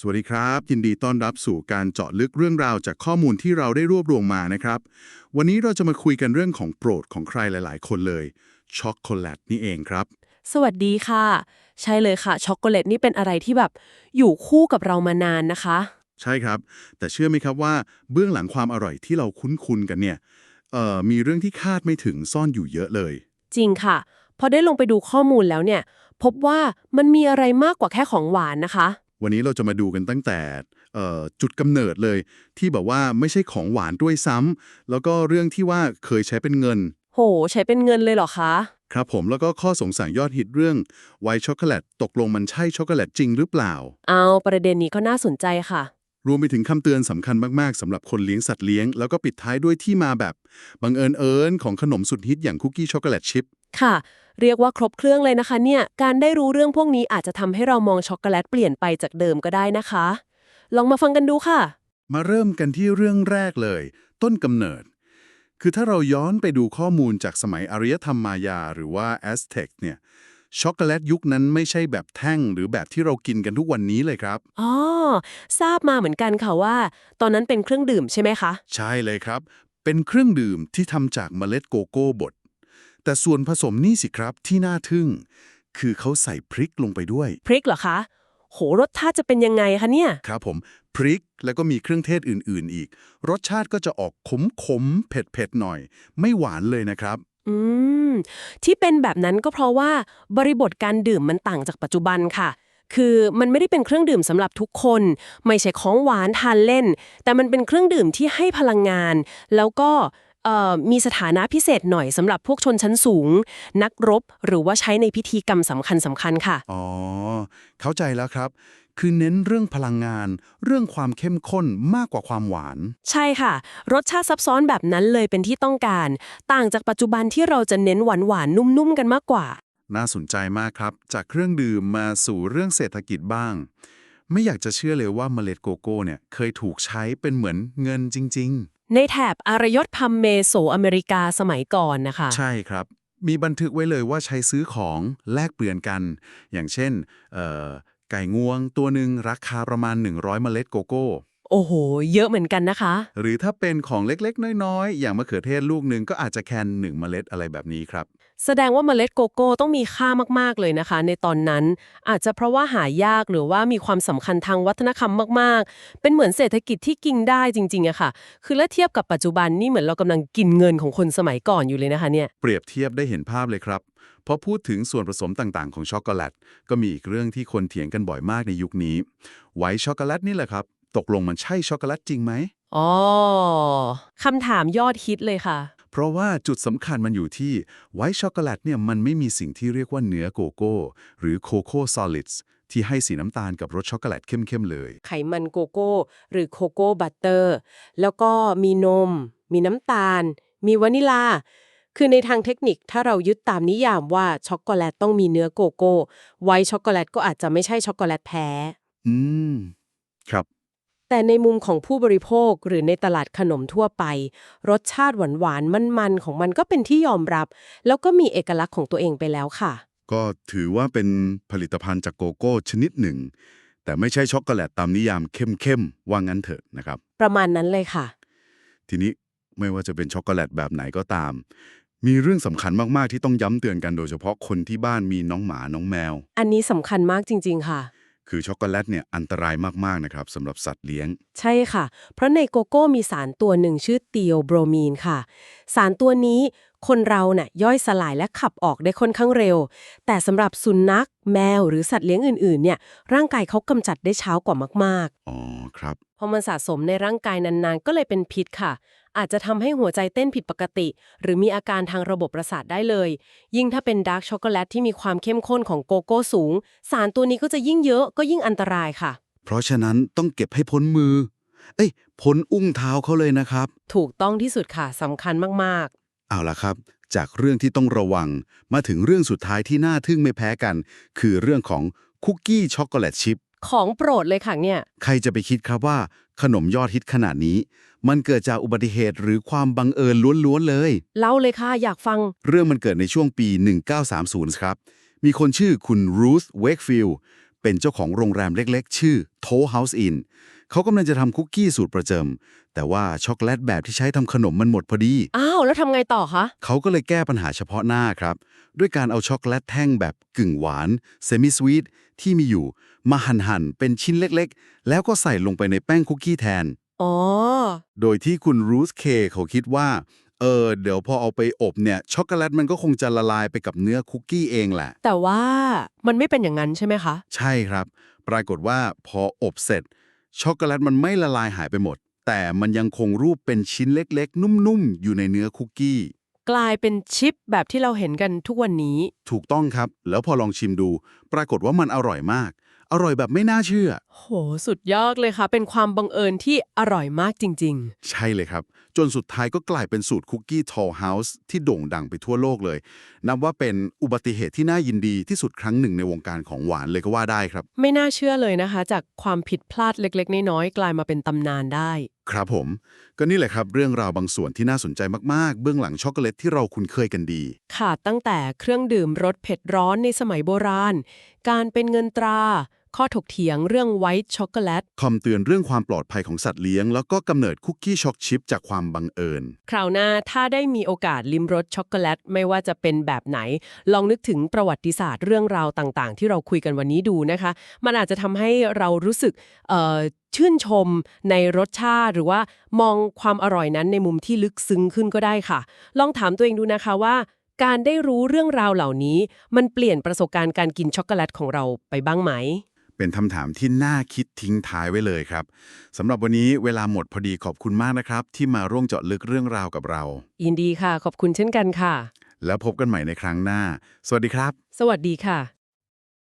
สวัสดีครับ ยินดีต้อนรับสู่การเจาะลึกเรื่องราวจากข้อมูลที่เราได้รวบรวมมานะครับ วันนี้เราจะมาคุยกันเรื่องของโปรดของใครหลาย ๆ คนเลยช็อกโกแลตนี่เองครับ สวัสดีค่ะ ใช่เลยค่ะช็อกโกแลตนี่เป็นอะไรที่แบบอยู่คู่กับเรามานานนะคะ ใช่ครับ แต่เชื่อไหมครับว่าเบื้องหลังความอร่อยที่เราคุ้นๆกันเนี่ยเอ่อมีเรื่องที่คาดไม่ถึงซ่อนอยู่เยอะเลย จริงค่ะพอได้ลงไปดูข้อมูลแล้วเนี่ย พบว่ามันมีอะไรมากกว่าแค่ของหวานนะคะ วันนี้เราจะมาดูกันตั้งแต่เอ่อจุดกำเนิดเลย ที่แบบว่าไม่ใช่ของหวานด้วยซ้ำแล้วก็เรื่องที่ว่าเคยใช้เป็นเงิน โห ใช้เป็นเงินเลยเหรอคะ ครับผมแล้วก็ข้อสงสัยยอดฮิตเรื่องไวท์ช็อกโกแลตตกลงมันใช่ช็อกโกแลตจริงหรือเปล่า เอาประเด็นนี้ก็น่าสนใจค่ะ รวมไปถึงคำเตือนสำคัญมากๆสำหรับคนเลี้ยงสัตว์เลี้ยง แล้วก็ปิดท้ายด้วยที่มาแบบ บังเอิญเอิญของขนมสุดฮิตอย่างคุกกี้ช็อกโกแลตชิพค่ะ เรียกว่าครบเครื่องเลยนะคะเนี่ย การได้รู้เรื่องพวกนี้อาจจะทำให้เรามองช็อกโกแลตเปลี่ยนไปจากเดิมก็ได้นะคะ ลองมาฟังกันดูค่ะ มาเริ่มกันที่เรื่องแรกเลย ต้นกำเนิด คือถ้าเราย้อนไปดูข้อมูลจากสมัยอารยธรรมมายา หรือว่าแอสเท็กเนี่ย ช็อกโกแลตยุคนั้นไม่ใช่แบบแท่งหรือแบบที่เรากินกันทุกวันนี้เลยครับอ๋อทราบมาเหมือนกันค่ะว่า ตอนนั้นเป็นเครื่องดื่มใช่ไหมคะ ใช่เลยครับ เป็นเครื่องดื่มที่ทำจากเมล็ดโกโก้บดแต่ส่วนผสมนี่สิครับที่น่าทึ่ง คือเขาใส่พริกลงไปด้วย พริกเหรอคะ โหรสชาติจะเป็นยังไงคะเนี่ย ครับผมพริกแล้วก็มีเครื่องเทศอื่น ๆ อีก รสชาติก็จะออกขมขมๆเผ็ดเผ็ดๆหน่อย ไม่หวานเลยนะครับ อืม ที่เป็นแบบนั้นก็เพราะว่าบริบทการดื่มมันต่างจากปัจจุบันค่ะ คือมันไม่ได้เป็นเครื่องดื่มสำหรับทุกคน ไม่ใช่ของหวานทานเล่น แต่มันเป็นเครื่องดื่มที่ให้พลังงาน แล้วก็ มีสถานะพิเศษหน่อยสำหรับพวกชนชั้นสูง นักรบหรือว่าใช้ในพิธีกรรมสำคัญสำคัญๆค่ะ อ๋อ เข้าใจแล้วครับ คือเน้นเรื่องพลังงาน เรื่องความเข้มข้นมากกว่าความหวาน ใช่ค่ะ รสชาติซับซ้อนแบบนั้นเลยเป็นที่ต้องการ ต่างจากปัจจุบันที่เราจะเน้นหวานหวานๆนุ่มๆกันมากกว่า น่าสนใจมากครับ จากเครื่องดื่มมาสู่เรื่องเศรษฐกิจบ้างไม่อยากจะเชื่อเลยว่าเมล็ดโกโก้เนี่ยเคยถูกใช้เป็นเหมือนเงินจริง ๆ ในแถบอารยศพัมเมโสอเมริกาสมัยก่อนนะคะ ใช่ครับ มีบันทึกไว้เลยว่าใช้ซื้อของแลกเปลี่ยนกัน อย่างเช่นไก่งวงตัวหนึ่งราคาประมาณ 100 เมล็ดโกโก้ โอ้โห เยอะเหมือนกันนะคะ หรือถ้าเป็นของเล็กๆ น้อยๆ อย่างมะเขือเทศลูกหนึ่งก็อาจจะแค่หนึ่งเมล็ดอะไรแบบนี้ครับ แสดงว่าเมล็ดโกโก้ต้องมีค่ามากๆเลยนะคะ ในตอนนั้นอาจจะเพราะว่าหายากหรือว่ามีความสำคัญทางวัฒนธรรมมากๆ เป็นเหมือนเศรษฐกิจที่กินได้จริงๆอะค่ะ คือและเทียบกับปัจจุบันนี่เหมือนเรากำลังกินเงินของคนสมัยก่อนอยู่เลยนะคะเนี่ยเปรียบเทียบได้เห็นภาพเลยครับพอพูดถึงส่วนผสมต่างๆ ของช็อกโกแลตก็มีอีกเรื่องที่คนเถียงกันบ่อยมากในยุคนี้ ไวท์ช็อกโกแลตนี่แหละครับ ตกลงมันใช่ช็อกโกแลตจริงไหม อ๋อคำถามยอดฮิตเลยค่ะ เพราะว่าจุดสำคัญมันอยู่ที่ไวท์ช็อกโกแลตเนี่ยมันไม่มีสิ่งที่เรียกว่าเนื้อโกโก้ หรือโคโค่ซอลิดส์ที่ให้สีน้ำตาลกับรสช็อกโกแลตเข้มๆเลย ไขมันโกโก้ หรือโคโก้บัตเตอร์ แล้วก็มีนม มีน้ำตาล มีวานิลา คือในทางเทคนิคถ้าเรายึดตามนิยามว่าช็อกโกแลตต้องมีเนื้อโกโก้ ไวท์ช็อกโกแลตก็อาจจะไม่ใช่ช็อกโกแลตแพ้อืม ครับ แต่ในมุมของผู้บริโภคหรือในตลาดขนมทั่วไป รสชาติหวานๆ มันๆ ของมันก็เป็นที่ยอมรับ แล้วก็มีเอกลักษณ์ของตัวเองไปแล้วค่ะ ก็ถือว่าเป็นผลิตภัณฑ์จากโกโก้ชนิดหนึ่ง แต่ไม่ใช่ช็อกโกแลตตามนิยามเข้มๆว่างั้นเถอะนะครับ ประมาณนั้นเลยค่ะ ทีนี้ไม่ว่าจะเป็นช็อกโกแลตแบบไหนก็ตาม มีเรื่องสำคัญมากๆที่ต้องย้ำเตือนกันโดยเฉพาะคนที่บ้านมีน้องหมาน้องแมว อันนี้สำคัญมากจริง ๆ ค่ะ คือช็อกโกแลตเนี่ยอันตรายมากๆนะครับสำหรับสัตว์เลี้ยง ใช่ค่ะ เพราะในโกโก้มีสารตัวหนึ่งชื่อเตียวโบรมีนค่ะ สารตัวนี้คนเราน่ะย่อยสลายและขับออกได้ค่อนข้างเร็ว แต่สำหรับสุนัข แมวหรือสัตว์เลี้ยงอื่นๆเนี่ยร่างกายเขากำจัดได้ช้ากว่ามากอ๋อครับๆพอมันสะสมในร่างกายนานๆ ก็เลยเป็นพิษค่ะ อาจจะทำให้หัวใจเต้นผิดปกติ หรือมีอาการทางระบบประสาทได้เลย ยิ่งถ้าเป็นดาร์กช็อกโกแลตที่มีความเข้มข้นของโกโก้สูง สารตัวนี้ก็จะยิ่งเยอะก็ยิ่งอันตรายค่ะ เพราะฉะนั้นต้องเก็บให้พ้นมือ เอ้ยพ้นอุ้งเท้าเขาเลยนะครับ ถูกต้องที่สุดค่ะสำคัญมากๆ เอาล่ะครับ จากเรื่องที่ต้องระวังมาถึงเรื่องสุดท้ายที่น่าทึ่งไม่แพ้กัน คือเรื่องของคุกกี้ช็อกโกแลตชิพของโปรดเลยค่ะเนี่ย ใครจะไปคิดครับว่า ขนมยอดฮิตขนาดนี้ มันเกิดจากอุบัติเหตุหรือความบังเอิญล้วนๆเลย เล่าเลยค่ะ อยากฟัง เรื่องมันเกิดในช่วงปี 1930 ครับ มีคนชื่อคุณรูธเวกฟิลด์เเป็นเจ้าของโรงแรมเล็กๆ ชื่อ Toll House Inn เขากำลังจะทำคุกกี้สูตรประจำแต่ว่าช็อกโกแลตแบบที่ใช้ทำขนมมันหมดพอดี อ้าวแล้วทำไงต่อคะ เขาก็เลยแก้ปัญหาเฉพาะหน้าครับ ด้วยการเอาช็อกโกแลตแท่งแบบกึ่งหวานเซมิสวีทที่มีอยู่ มาหั่นๆเป็นชิ้นเล็กๆ แล้วก็ใส่ลงไปในแป้งคุกกี้แทน อ๋อ โดยที่คุณรูสเคเขาคิดว่า เออ เดี๋ยวพอเอาไปอบเนี่ยช็อกโกแลตมันก็คงจะละลายไปกับเนื้อคุกกี้เองแหละ แต่ว่ามันไม่เป็นอย่างนั้นใช่ไหมคะ ใช่ครับ ปรากฏว่าพออบเสร็จ ช็อกโกแลตมันไม่ละลายหายไปหมด แต่มันยังคงรูปเป็นชิ้นเล็กๆ นุ่มๆ อยู่ในเนื้อคุกกี้ กลายเป็นชิปแบบที่เราเห็นกันทุกวันนี้ ถูกต้องครับ แล้วพอลองชิมดู ปรากฏว่ามันอร่อยมาก อร่อยแบบไม่น่าเชื่อ โห สุดยอดเลยค่ะ เป็นความบังเอิญที่อร่อยมากจริง ใช่เลยครับ จนสุดท้ายก็กลายเป็นสูตรคุกกี้ทอลเฮาส์ที่โด่งดังไปทั่วโลกเลย นับว่าเป็นอุบัติเหตุที่น่ายินดีที่สุดครั้งหนึ่งในวงการของหวานเลยก็ว่าได้ครับ ๆ ไม่น่าเชื่อเลยนะคะ จากความผิดพลาดเล็กๆ น้อยๆ กลายมาเป็นตำนานได้ ครับผม ก็นี่แหละครับเรื่องราวบางส่วนที่น่าสนใจมากๆ เบื้องหลังช็อกโกแลตที่เราคุ้นเคยกันดี ค่ะตั้งแต่เครื่องดื่มรสเผ็ดร้อนในสมัยโบราณ การเป็นเงินตรา ข้อถกเถียงเรื่องไวท์ช็อกโกแลตคำเตือนเรื่องความปลอดภัยของสัตว์เลี้ยง แล้วก็กำเนิดคุกกี้ช็อกชิพจากความบังเอิญ คราวหน้าถ้าได้มีโอกาสลิมรสช็อกโกแลตไม่ว่าจะเป็นแบบไหน ลองนึกถึงประวัติศาสตร์เรื่องราวต่างๆ ที่เราคุยกันวันนี้ดูนะคะ มันอาจจะทำให้เรารู้สึกเอ่อชื่นชมในรสชาติหรือว่ามองความอร่อยนั้นในมุมที่ลึกซึ้งขึ้นก็ได้ค่ะ ลองถามตัวเองดูนะคะว่าการได้รู้เรื่องราวเหล่านี้ มันเปลี่ยนประสบการณ์การกินช็อกโกแลตของเราไปบ้างไหม เป็นคำถามที่น่าคิดทิ้งท้ายไว้เลยครับสำหรับวันนี้เวลาหมดพอดีขอบคุณมากนะครับ ที่มาร่วมเจาะลึกเรื่องราวกับเรา ยินดีค่ะ ขอบคุณเช่นกันค่ะ แล้วพบกันใหม่ในครั้งหน้า สวัสดีครับ สวัสดีค่ะ